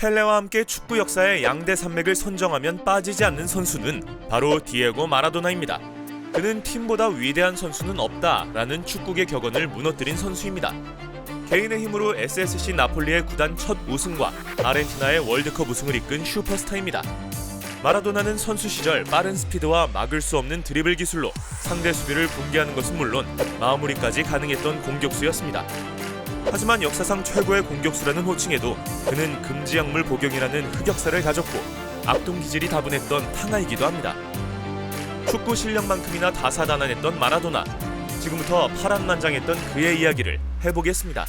펠레와 함께 축구 역사의 양대 산맥을 선정하면 빠지지 않는 선수는 바로 디에고 마라도나입니다. 그는 팀보다 위대한 선수는 없다라는 축구계 격언을 무너뜨린 선수입니다. 개인의 힘으로 SSC 나폴리의 구단 첫 우승과 아르헨티나의 월드컵 우승을 이끈 슈퍼스타입니다. 마라도나는 선수 시절 빠른 스피드와 막을 수 없는 드리블 기술로 상대 수비를 붕괴하는 것은 물론 마무리까지 가능했던 공격수였습니다. 하지만 역사상 최고의 공격수라는 호칭에도 그는 금지 약물 복용이라는 흑역사를 가졌고 악동 기질이 다분했던 탕하이기도 합니다. 축구 실력만큼이나 다사다난했던 마라도나. 지금부터 파란만장했던 그의 이야기를 해보겠습니다.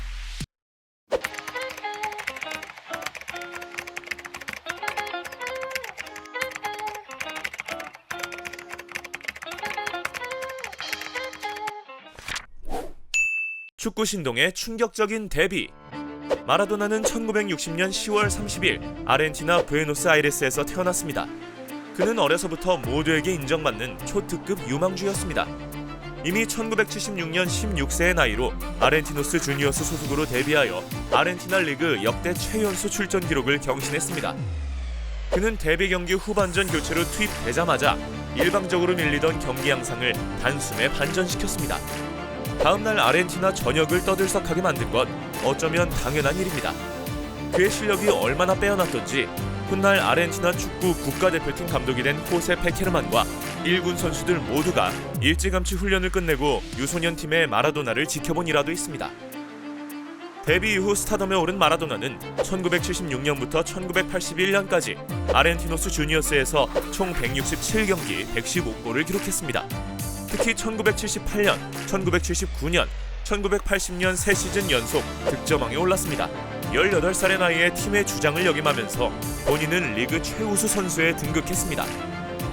축구 신동의 충격적인 데뷔. 마라도나는 1960년 10월 30일 아르헨티나 부에노스아이레스에서 태어났습니다. 그는 어려서부터 모두에게 인정받는 초특급 유망주였습니다. 이미 1976년 16세의 나이로 아르헨티노스 주니어스 소속으로 데뷔하여 아르헨티나 리그 역대 최연소 출전 기록을 경신했습니다. 그는 데뷔 경기 후반전 교체로 투입되자마자 일방적으로 밀리던 경기 양상을 단숨에 반전시켰습니다. 다음날 아르헨티나 전역을 떠들썩하게 만든 건 어쩌면 당연한 일입니다. 그의 실력이 얼마나 빼어났던지 훗날 아르헨티나 축구 국가대표팀 감독이 된 호세 페케르만과 1군 선수들 모두가 일찌감치 훈련을 끝내고 유소년 팀의 마라도나를 지켜본 일화도 있습니다. 데뷔 이후 스타덤에 오른 마라도나는 1976년부터 1981년까지 아르헨티노스 주니어스에서 총 167경기 115골을 기록했습니다. 특히 1978년, 1979년, 1980년 세 시즌 연속 득점왕에 올랐습니다. 18살의 나이에 팀의 주장을 역임하면서 본인은 리그 최우수 선수에 등극했습니다.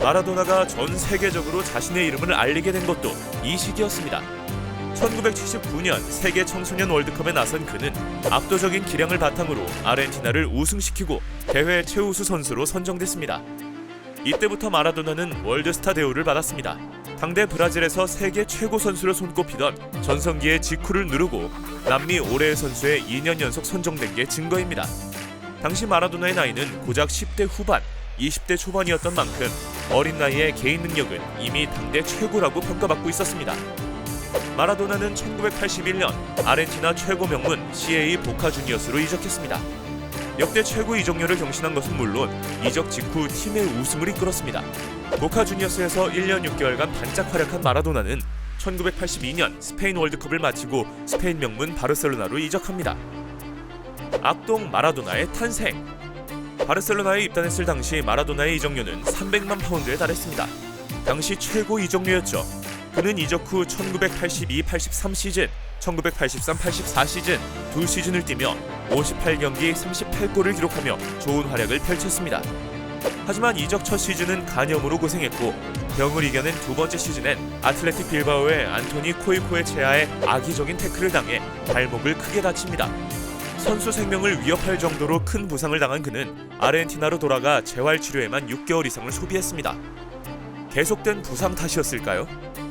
마라도나가 전 세계적으로 자신의 이름을 알리게 된 것도 이 시기였습니다. 1979년 세계 청소년 월드컵에 나선 그는 압도적인 기량을 바탕으로 아르헨티나를 우승시키고 대회 최우수 선수로 선정됐습니다. 이때부터 마라도나는 월드스타 대우를 받았습니다. 당대 브라질에서 세계 최고 선수로 손꼽히던 전성기의 직후를 누르고 남미 올해의 선수에 2년 연속 선정된 게 증거입니다. 당시 마라도나의 나이는 고작 10대 후반, 20대 초반이었던 만큼 어린 나이에 개인 능력은 이미 당대 최고라고 평가받고 있었습니다. 마라도나는 1981년 아르헨티나 최고 명문 CA 보카 주니어스로 이적했습니다. 역대 최고 이적료를 경신한 것은 물론 이적 직후 팀의 우승을 이끌었습니다. 보카 주니어스에서 1년 6개월간 반짝 활약한 마라도나는 1982년 스페인 월드컵을 마치고 스페인 명문 바르셀로나로 이적합니다. 악동 마라도나의 탄생. 바르셀로나에 입단했을 당시 마라도나의 이적료는 300만 파운드에 달했습니다. 당시 최고 이적료였죠. 그는 이적 후 1982-83 시즌, 1983-84 시즌 두 시즌을 뛰며 58경기 38골을 기록하며 좋은 활약을 펼쳤습니다. 하지만 이적 첫 시즌은 간염으로 고생했고 병을 이겨낸 두 번째 시즌엔 아틀레틱 빌바오의 안토니 코이코의 체하에 악의적인 태클을 당해 발목을 크게 다칩니다. 선수 생명을 위협할 정도로 큰 부상을 당한 그는 아르헨티나로 돌아가 재활 치료에만 6개월 이상을 소비했습니다. 계속된 부상 탓이었을까요?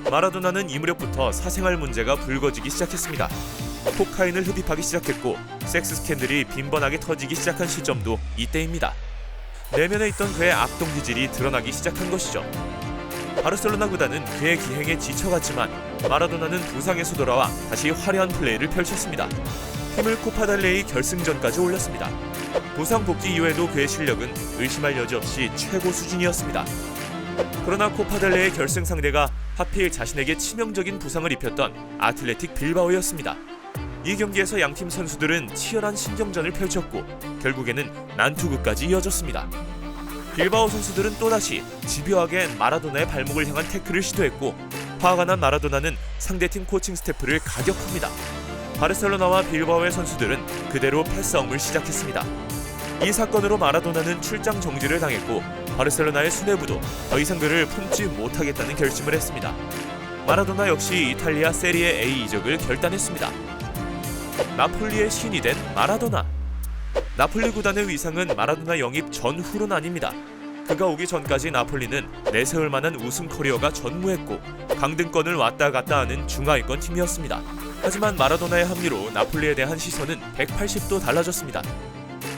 마라도나는 이 무렵부터 사생활 문제가 불거지기 시작했습니다. 코카인을 흡입하기 시작했고 섹스 스캔들이 빈번하게 터지기 시작한 시점도 이때입니다. 내면에 있던 그의 악동 기질이 드러나기 시작한 것이죠. 바르셀로나 구단은 그의 기행에 지쳐갔지만 마라도나는 부상에서 돌아와 다시 화려한 플레이를 펼쳤습니다. 팀을 코파달레이 결승전까지 올렸습니다. 부상 복귀 이후에도 그의 실력은 의심할 여지 없이 최고 수준이었습니다. 그러나 코파델레의 결승 상대가 하필 자신에게 치명적인 부상을 입혔던 아틀레틱 빌바오였습니다. 이 경기에서 양팀 선수들은 치열한 신경전을 펼쳤고 결국에는 난투극까지 이어졌습니다. 빌바오 선수들은 또다시 집요하게 마라도나의 발목을 향한 태클을 시도했고 화가 난 마라도나는 상대팀 코칭 스태프를 가격합니다. 바르셀로나와 빌바오의 선수들은 그대로 패싸움을 시작했습니다. 이 사건으로 마라도나는 출장 정지를 당했고 바르셀로나의 수뇌부도 더 이상 그를 품지 못하겠다는 결심을 했습니다. 마라도나 역시 이탈리아 세리에 A 이적을 결단했습니다. 나폴리의 신이 된 마라도나. 나폴리 구단의 위상은 마라도나 영입 전후는 아닙니다. 그가 오기 전까지 나폴리는 내세울 만한 우승 커리어가 전무했고 강등권을 왔다 갔다 하는 중하위권 팀이었습니다. 하지만 마라도나의 합류로 나폴리에 대한 시선은 180도 달라졌습니다.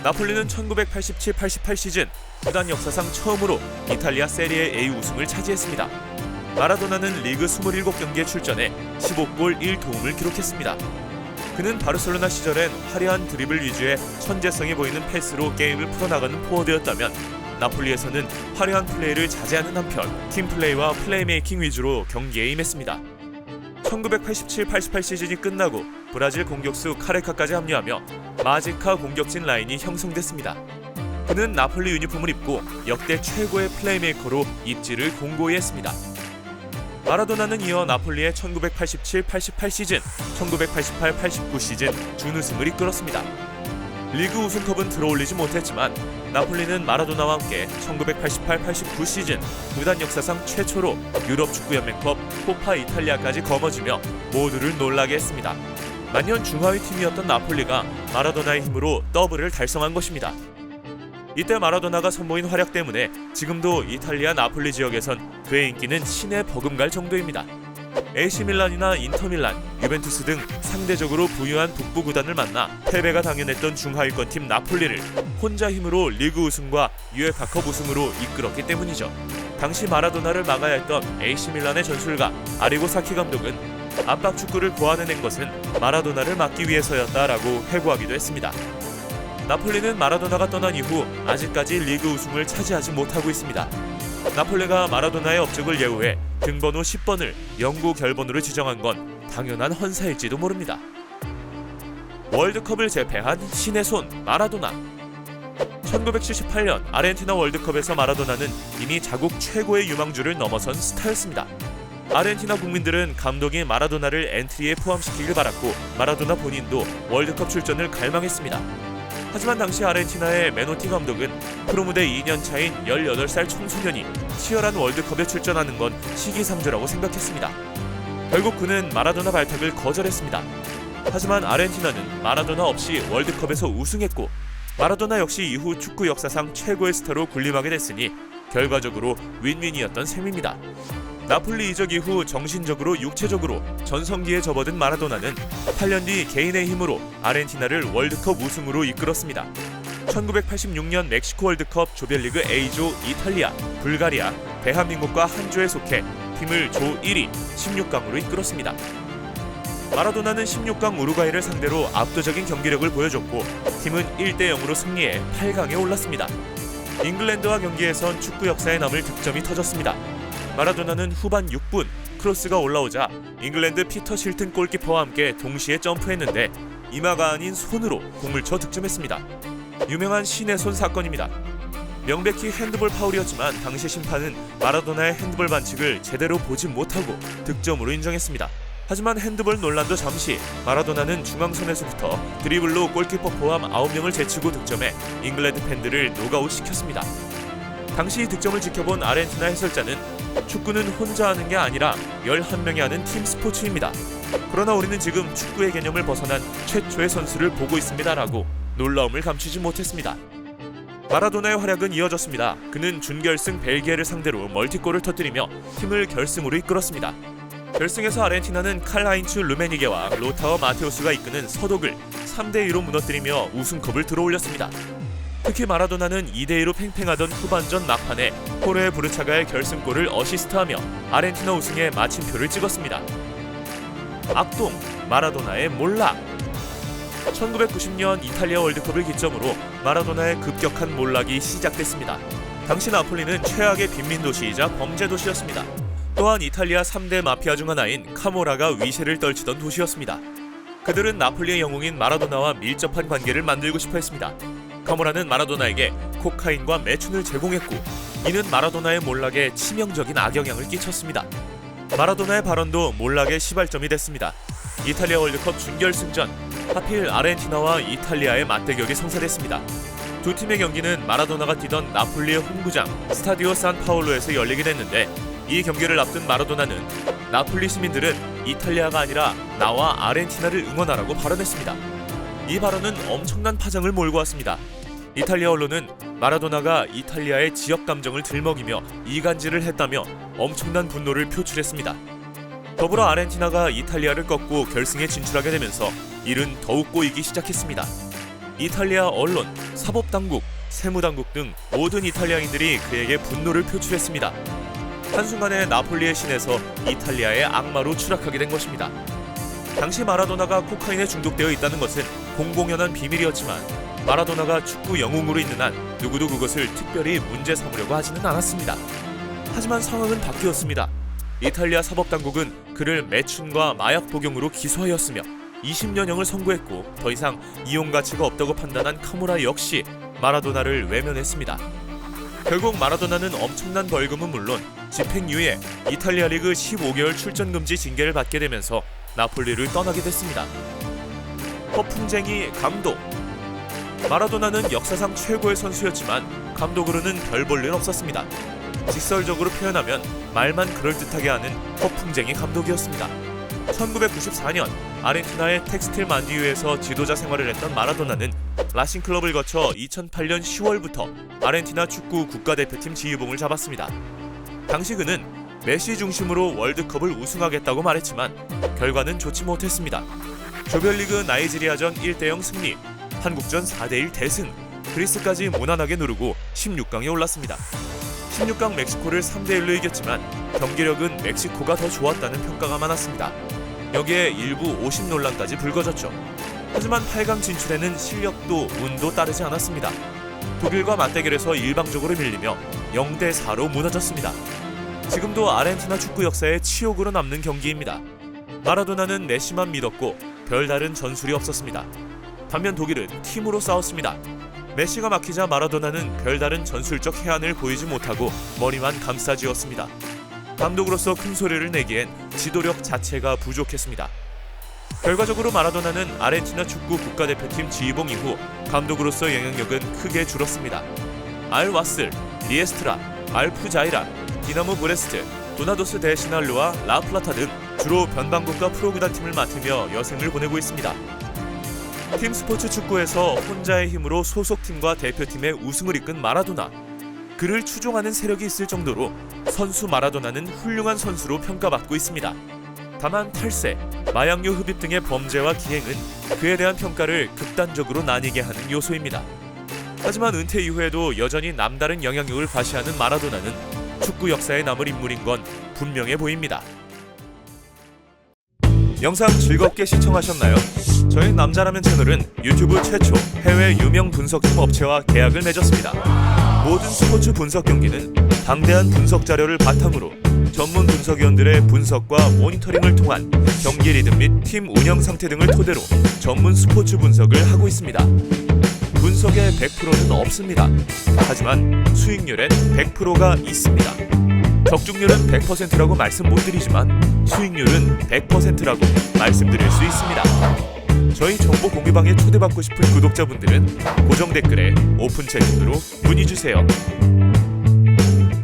나폴리는 1987-88 시즌 구단 역사상 처음으로 이탈리아 세리에 A 우승을 차지했습니다. 마라도나는 리그 27경기에 출전해 15골 1도움을 기록했습니다. 그는 바르셀로나 시절엔 화려한 드리블 위주의 천재성이 보이는 패스로 게임을 풀어나가는 포워드였다면 나폴리에서는 화려한 플레이를 자제하는 한편 팀 플레이와 플레이메이킹 위주로 경기에 임했습니다. 1987-88 시즌이 끝나고 브라질 공격수 카레카까지 합류하며 마지카 공격진 라인이 형성됐습니다. 그는 나폴리 유니폼을 입고 역대 최고의 플레이메이커로 입지를 공고히 했습니다. 마라도나는 이어 나폴리의 1987-88 시즌, 1988-89 시즌 준우승을 이끌었습니다. 리그 우승컵은 들어올리지 못했지만 나폴리는 마라도나와 함께 1988-89 시즌 구단 역사상 최초로 유럽 축구 연맹컵 코파 이탈리아까지 거머쥐며 모두를 놀라게 했습니다. 만년 중하위 팀이었던 나폴리가 마라도나의 힘으로 더블을 달성한 것입니다. 이때 마라도나가 선보인 활약 때문에 지금도 이탈리아 나폴리 지역에선 그의 인기는 신에 버금갈 정도입니다. AC 밀란이나 인터밀란, 유벤투스 등 상대적으로 부유한 북부 구단을 만나 패배가 당연했던 중하위권 팀 나폴리를 혼자 힘으로 리그 우승과 유에파컵 우승으로 이끌었기 때문이죠. 당시 마라도나를 막아야 했던 AC 밀란의 전술가 아리고 사키 감독은 압박 축구를 고안해낸 것은 마라도나를 막기 위해서였다라고 회고하기도 했습니다. 나폴리는 마라도나가 떠난 이후 아직까지 리그 우승을 차지하지 못하고 있습니다. 나폴레가 마라도나의 업적을 예우해 등번호 10번을 영구 결번으로 지정한 건 당연한 헌사일지도 모릅니다. 월드컵을 제패한 신의 손 마라도나 1978년 아르헨티나 월드컵에서 마라도나는 이미 자국 최고의 유망주를 넘어선 스타였습니다. 아르헨티나 국민들은 감독이 마라도나를 엔트리에 포함시키길 바랐고 마라도나 본인도 월드컵 출전을 갈망했습니다. 하지만 당시 아르헨티나의 메노티 감독은 프로무대 2년 차인 18살 청소년이 치열한 월드컵에 출전하는 건 시기상조라고 생각했습니다. 결국 그는 마라도나 발탁을 거절했습니다. 하지만 아르헨티나는 마라도나 없이 월드컵에서 우승했고 마라도나 역시 이후 축구 역사상 최고의 스타로 군림하게 됐으니 결과적으로 윈윈이었던 셈입니다. 나폴리 이적 이후 정신적으로 육체적으로 전성기에 접어든 마라도나는 8년 뒤 개인의 힘으로 아르헨티나를 월드컵 우승으로 이끌었습니다. 1986년 멕시코 월드컵 조별리그 A조 이탈리아, 불가리아, 대한민국과 한 조에 속해 팀을 조 1위 16강으로 이끌었습니다. 마라도나는 16강 우루과이를 상대로 압도적인 경기력을 보여줬고 팀은 1대 0으로 승리해 8강에 올랐습니다. 잉글랜드와 경기에선 축구 역사에 남을 득점이 터졌습니다. 마라도나는 후반 6분 크로스가 올라오자 잉글랜드 피터 실튼 골키퍼와 함께 동시에 점프했는데 이마가 아닌 손으로 공을 쳐 득점했습니다. 유명한 신의 손 사건입니다. 명백히 핸드볼 파울이었지만 당시 심판은 마라도나의 핸드볼 반칙을 제대로 보지 못하고 득점으로 인정했습니다. 하지만 핸드볼 논란도 잠시 마라도나는 중앙선에서부터 드리블로 골키퍼 포함 9명을 제치고 득점해 잉글랜드 팬들을 노가웃 시켰습니다. 당시 득점을 지켜본 아르헨티나 해설자는 축구는 혼자 하는 게 아니라 11명이 하는 팀 스포츠입니다. 그러나 우리는 지금 축구의 개념을 벗어난 최초의 선수를 보고 있습니다라고 놀라움을 감추지 못했습니다. 마라도나의 활약은 이어졌습니다. 그는 준결승 벨기에를 상대로 멀티골을 터뜨리며 팀을 결승으로 이끌었습니다. 결승에서 아르헨티나는 칼하인츠 루메니게와 로타워 마테우스가 이끄는 서독을 3대 2로 무너뜨리며 우승컵을 들어올렸습니다. 특히 마라도나는 2대2로 팽팽하던 후반전 막판에 호르에 부르차가의 결승골을 어시스트하며 아르헨티나 우승에 마침표를 찍었습니다. 악동 마라도나의 몰락 1990년 이탈리아 월드컵을 기점으로 마라도나의 급격한 몰락이 시작됐습니다. 당시 나폴리는 최악의 빈민 도시이자 범죄 도시였습니다. 또한 이탈리아 3대 마피아 중 하나인 카모라가 위세를 떨치던 도시였습니다. 그들은 나폴리의 영웅인 마라도나와 밀접한 관계를 만들고 싶어 했습니다. 카모라는 마라도나에게 코카인과 매춘을 제공했고 이는 마라도나의 몰락에 치명적인 악영향을 끼쳤습니다. 마라도나의 발언도 몰락의 시발점이 됐습니다. 이탈리아 월드컵 준결승전 하필 아르헨티나와 이탈리아의 맞대결이 성사됐습니다. 두 팀의 경기는 마라도나가 뛰던 나폴리의 홈구장 스타디오 산 파울로에서 열리게 됐는데 이 경기를 앞둔 마라도나는 나폴리 시민들은 이탈리아가 아니라 나와 아르헨티나를 응원하라고 발언했습니다. 이 발언은 엄청난 파장을 몰고 왔습니다. 이탈리아 언론은 마라도나가 이탈리아의 지역 감정을 들먹이며 이간질을 했다며 엄청난 분노를 표출했습니다. 더불어 아르헨티나가 이탈리아를 꺾고 결승에 진출하게 되면서 일은 더욱 꼬이기 시작했습니다. 이탈리아 언론, 사법당국, 세무당국 등 모든 이탈리아인들이 그에게 분노를 표출했습니다. 한순간에 나폴리의 신에서 이탈리아의 악마로 추락하게 된 것입니다. 당시 마라도나가 코카인에 중독되어 있다는 것은 공공연한 비밀이었지만 마라도나가 축구 영웅으로 있는 한 누구도 그것을 특별히 문제 삼으려고 하지는 않았습니다. 하지만 상황은 바뀌었습니다. 이탈리아 사법당국은 그를 매춘과 마약 복용으로 기소하였으며 20년형을 선고했고 더 이상 이용 가치가 없다고 판단한 카무라 역시 마라도나를 외면했습니다. 결국 마라도나는 엄청난 벌금은 물론 집행유예, 이탈리아 리그 15개월 출전 금지 징계를 받게 되면서 나폴리를 떠나게 됐습니다. 허풍쟁이 감독 마라도나는 역사상 최고의 선수였지만 감독으로는 별 볼 일 없었습니다. 직설적으로 표현하면 말만 그럴듯하게 하는 허풍쟁이 감독이었습니다. 1994년 아르헨티나의 텍스틸 만디유에서 지도자 생활을 했던 마라도나는 라신 클럽을 거쳐 2008년 10월부터 아르헨티나 축구 국가대표팀 지휘봉을 잡았습니다. 당시 그는 메시 중심으로 월드컵을 우승하겠다고 말했지만 결과는 좋지 못했습니다. 조별리그 나이지리아전 1대0 승리, 한국전 4대1 대승, 그리스까지 무난하게 누르고 16강에 올랐습니다. 16강 멕시코를 3대1로 이겼지만 경기력은 멕시코가 더 좋았다는 평가가 많았습니다. 여기에 일부 오심 논란까지 불거졌죠. 하지만 8강 진출에는 실력도 운도 따르지 않았습니다. 독일과 맞대결에서 일방적으로 밀리며 0대 4로 무너졌습니다. 지금도 아르헨티나 축구 역사의 치욕으로 남는 경기입니다. 마라도나는 메시만 믿었고 별다른 전술이 없었습니다. 반면 독일은 팀으로 싸웠습니다. 메시가 막히자 마라도나는 별다른 전술적 해안을 보이지 못하고 머리만 감싸쥐었습니다. 감독으로서 큰 소리를 내기엔 지도력 자체가 부족했습니다. 결과적으로 마라도나는 아르헨티나 축구 국가대표팀 지휘봉 이후 감독으로서 영향력은 크게 줄었습니다. 알 와슬, 리에스트라, 알프 자이라, 디나모 브레스트, 도나도스 데 시날루와 라플라타 등 주로 변방국과 프로구단 팀을 맡으며 여생을 보내고 있습니다. 팀 스포츠 축구에서 혼자의 힘으로 소속팀과 대표팀의 우승을 이끈 마라도나. 그를 추종하는 세력이 있을 정도로 선수 마라도나는 훌륭한 선수로 평가받고 있습니다. 다만 탈세, 마약류 흡입 등의 범죄와 기행은 그에 대한 평가를 극단적으로 나뉘게 하는 요소입니다. 하지만 은퇴 이후에도 여전히 남다른 영향력을 과시하는 마라도나는 축구 역사에 남을 인물인 건 분명해 보입니다. 영상 즐겁게 시청하셨나요? 저희 남자라면 채널은 유튜브 최초 해외 유명 분석팀 업체와 계약을 맺었습니다. 모든 스포츠 분석 경기는 방대한 분석 자료를 바탕으로 전문 분석위원들의 분석과 모니터링을 통한 경기 리듬 및 팀 운영 상태 등을 토대로 전문 스포츠 분석을 하고 있습니다. 분석의 100%는 없습니다. 하지만 수익률엔 100%가 있습니다. 적중률은 100%라고 말씀 못 드리지만 수익률은 100%라고 말씀드릴 수 있습니다. 저희 정보 공개방에 초대받고 싶은 구독자분들은 고정 댓글에 오픈 채팅으로 문의 주세요.